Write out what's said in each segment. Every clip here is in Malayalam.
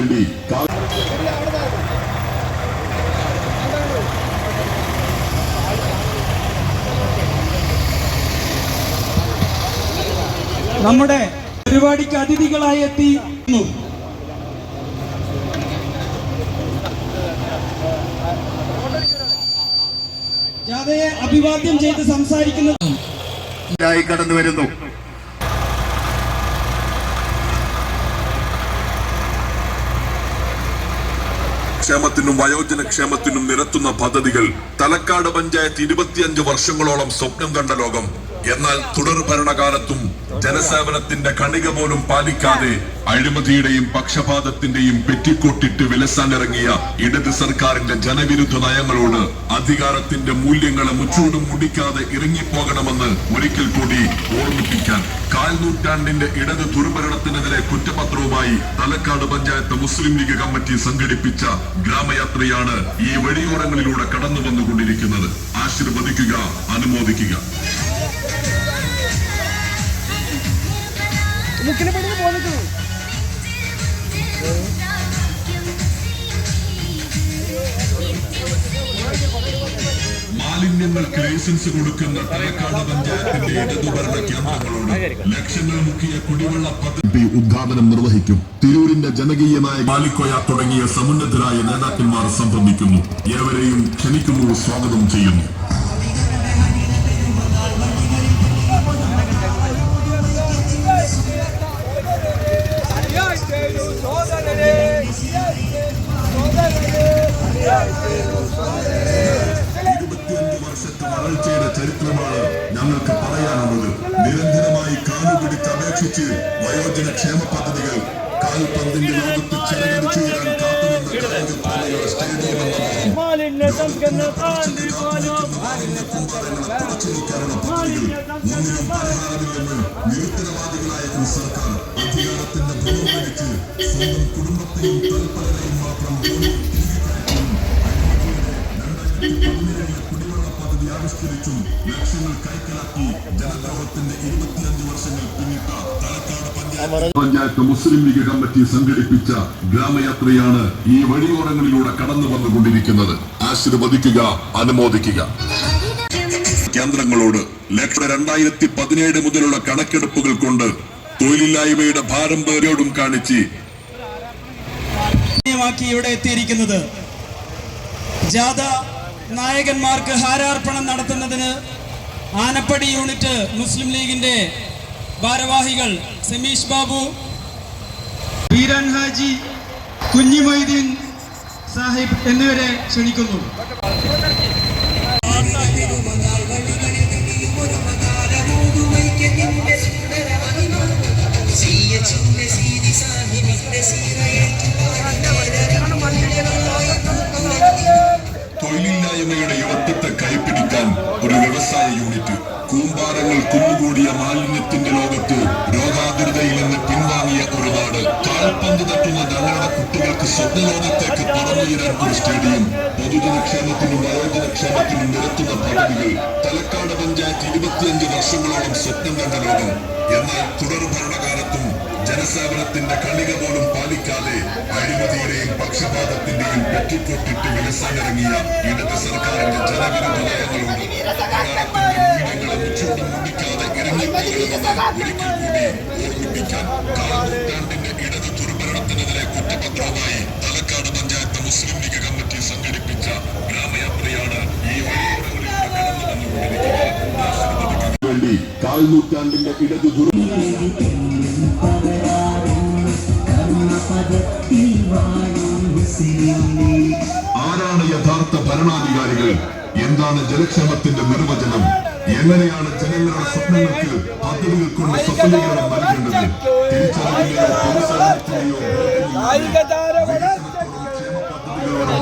വേണ്ടി നമ്മുടെ പരിപാടിക്ക് അതിഥികളായി എത്തി. ജാഥയെ അഭിവാദ്യം ചെയ്ത് സംസാരിക്കുന്നത് കടന്നു വരുന്നു. ക്ഷേമത്തിനും വയോജന ക്ഷേമത്തിനും നിരത്തുന്ന പദ്ധതികൾ തലക്കാട് പഞ്ചായത്ത് ഇരുപത്തിയഞ്ച് വർഷങ്ങളോളം സ്വപ്നം കണ്ട ലോകം. എന്നാൽ തുടർ ഭരണകാലത്തും ജനസേവനത്തിന്റെ കണിക പോലും പാലിക്കാതെ അഴിമതിയുടെയും പക്ഷപാതത്തിന്റെയും പെറ്റിക്കോട്ടിട്ട് വിലസാനിറങ്ങിയ ഇടത് സർക്കാരിന്റെ ജനവിരുദ്ധ നയങ്ങളോട് അധികാരത്തിന്റെ മൂല്യങ്ങളെ മുച്ചൂടും മുടിക്കാതെ ഇറങ്ങിപ്പോകണമെന്ന് ഒരിക്കൽ കൂടി ഓർമ്മിപ്പിക്കാൻ കാൽനൂറ്റാണ്ടിന്റെ ഇടത് ദുർഭരണത്തിനെതിരെ കുറ്റപത്രവുമായി Thalakkad panchayat Muslim League committee സംഘടിപ്പിച്ച ഗ്രാമയാത്രയാണ് ഈ വഴിയോരങ്ങളിലൂടെ കടന്നു വന്നുകൊണ്ടിരിക്കുന്നത് ആശീർവദിക്കുക അനുമോദിക്കുക. മാലിന്യങ്ങൾക്ക് ലൈസൻസ് കൊടുക്കുന്ന തലക്കാട് പഞ്ചായത്തിന്റെ ഇടതുഭരണ കേന്ദ്രങ്ങളോട് ലക്ഷങ്ങൾ മുക്കിയ കുടിവെള്ള പദ്ധതി ഉദ്ഘാടനം നിർവഹിക്കും. തിരൂരിന്റെ ജനകീയനായ മാലിക്കോയ തുടങ്ങിയ സമുന്നതരായ നേതാക്കന്മാർ സംബന്ധിക്കുന്നു. ഏവരെയും ക്ഷണിക്കുന്നു സ്വാഗതം ചെയ്യുന്നു. അപേക്ഷിച്ച് വയോജന ക്ഷേമ പദ്ധതികൾ കാൽപന്തിന്റെ ലോകത്ത് ചെലവഴിച്ചു പരിഹാരമില്ലെന്ന് നിരുത്തരവാദികളായ ഒരു സർക്കാർ അധികാരത്തിന്റെ പിടിച്ച് സ്വന്തം കുടുംബത്തെയും തൽപരരെയും മാത്രം കുടിവെള്ള പദ്ധതി ആവിഷ്കരിച്ചും ലക്ഷ്യങ്ങൾ കൈക്കലാക്കി ജനദ്രോഹത്തിന്റെ ഇരുപത്തിയഞ്ച് വർഷങ്ങൾ പിന്നിട്ട പഞ്ചായത്ത് മുസ്ലിം ലീഗ് കമ്മിറ്റി സംഘടിപ്പിച്ച ഗ്രാമയാത്രയാണ് ഈ വഴിയോരങ്ങളിലൂടെ കടന്നു വന്നുകൊണ്ടിരിക്കുന്നത്. ആശീർവദിക്കുക അനുമോദിക്കുക. കേന്ദ്രങ്ങളോട് ലക്ഷ രണ്ടായിരത്തി പതിനേഴ് മുതലുള്ള കണക്കെടുപ്പുകൾ കൊണ്ട് തൊഴിലില്ലായ്മയുടെ ഭാരം പേരോടും കാണിച്ച് ഇവിടെ എത്തിയിരിക്കുന്നത്. ജാഥ നായകന്മാർക്ക് ഹാരാർപ്പണം നടത്തുന്നതിന് ആനപ്പടി യൂണിറ്റ് മുസ്ലിം ലീഗിന്റെ ഭാരവാഹികൾ സമീഷ് ബാബു. വീരൻ ഹാജി കുഞ്ഞിമൊയ്തീൻ സാഹിബ് എന്നിവരെ ക്ഷണിക്കുന്നു. കുന്നുകൂടിയ മാലിന്യത്തിന്റെ ലോകത്ത് രോഗാതുരതയിൽ നിന്ന് പിൻവാങ്ങിയ ഒരു നാട് കാൽപന്ത് തട്ടുന്ന ഞങ്ങളുടെ കുട്ടികൾക്ക് സ്വപ്നലോകത്തേക്ക് പറന്നുയരാൻ ഒരു സ്റ്റേഡിയം. പൊതുജനക്ഷേമത്തിനും വയോജനക്ഷേമത്തിനും നിരത്തുന്ന പദ്ധതികൾ തലക്കാട് പഞ്ചായത്ത് ഇരുപത്തിയഞ്ച് വർഷങ്ങളോളം സ്വപ്നം കണ്ട ലോകം. എന്നാൽ തുടർ ഭരണകാലത്തും ജനസേവനത്തിന്റെ കണിക പോലും പാലിക്കാതെ അഴിമതിയുടെയും പക്ഷപാതത്തിന്റെയും പെറ്റിക്കൊട്ടിട്ട് വിലസാനിറങ്ങിയ ഇടത് സർക്കാരിന്റെ കാൽനൂറ്റാണ്ടിന്റെ ഇടത് ആരാണ് യഥാർത്ഥ ഭരണാധികാരികൾ? എന്താണ് ജലക്ഷേമത്തിന്റെ നിർവചനം? എങ്ങനെയാണ് ജനങ്ങളുടെ സ്വപ്നങ്ങൾക്ക് പദ്ധതികൾ കൊണ്ട് സഫലീകരണം നൽകേണ്ടത്? തിരിച്ചറിവിന്റെയോ പൊതുസേവനത്തിന്റെയോ കായിക താരങ്ങളെ ക്ഷേമപദ്ധതികളുടെ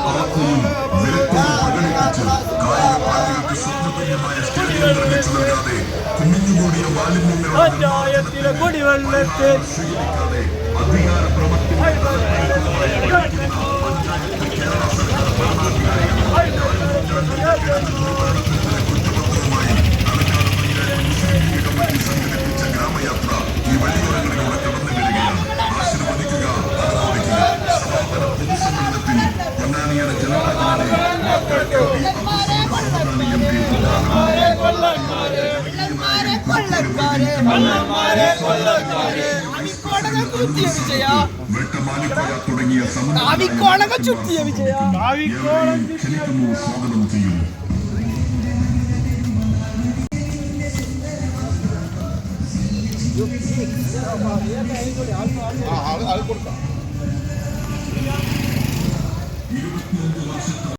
തുടങ്ങിയ സ്വാഗതം ചെയ്യുന്നു ആ അത് കൊടുക്കാം. ക്ഷണിക്കുന്നു സ്വാഗതം ചെയ്യുന്നു